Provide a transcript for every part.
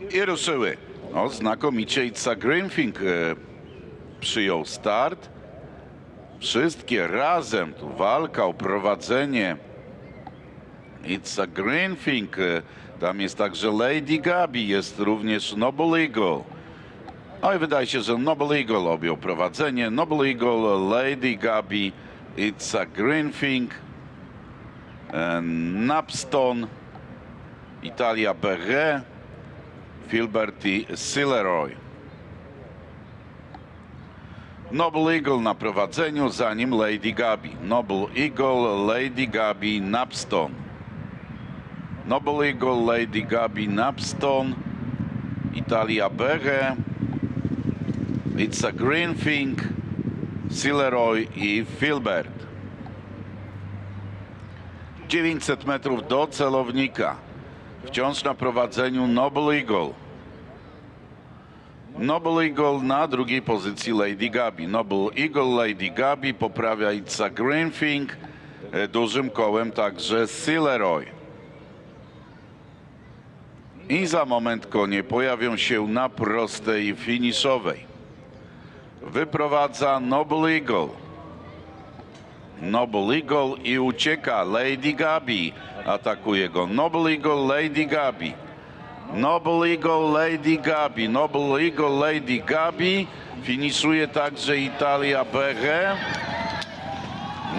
I ruszyły. O, znakomicie Itza Greenfink e, przyjął start. Wszystkie razem, tu walka o prowadzenie. Itza Greenfink, e, tam jest także Lady Gabi, jest również Noble Eagle. No i wydaje się, że Noble Eagle objął prowadzenie. Noble Eagle, Lady Gabi, Itza Greenfink, e, Napston, Italia Berre, Filbert i Silleroy. Noble Eagle na prowadzeniu, za nim Lady Gabi. Noble Eagle, Lady Gabi, Napston. Noble Eagle, Lady Gabi, Napston, Italia Berre, It's a Greenfink, Silleroy i Filbert. 900 metrów do celownika. Wciąż na prowadzeniu Noble Eagle. Noble Eagle na drugiej pozycji Lady Gabi. Noble Eagle, Lady Gabi poprawia Itza Greenfink. e, Dużym kołem także Silleroy. I za moment konie pojawią się na prostej finiszowej. Wyprowadza Noble Eagle. Noble Eagle i ucieka Lady Gabi. Atakuje go Noble Eagle, Lady Gabi. Noble Eagle, Lady Gabi. Noble Eagle, Lady Gabi. Finiszuje także Italia Berre.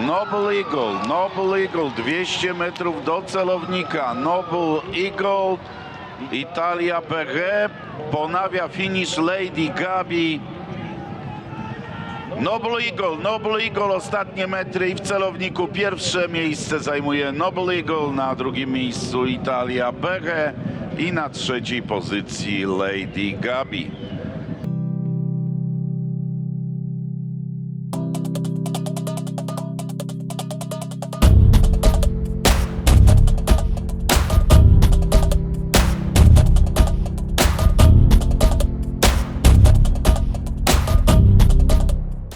Noble Eagle, Noble Eagle, 200 metrów do celownika. Noble Eagle, Italia Berre. Ponawia finisz Lady Gabi. Noble Eagle, Noble Eagle, ostatnie metry i w celowniku pierwsze miejsce zajmuje Noble Eagle, na drugim miejscu Italia Berre i na trzeciej pozycji Lady Gabi.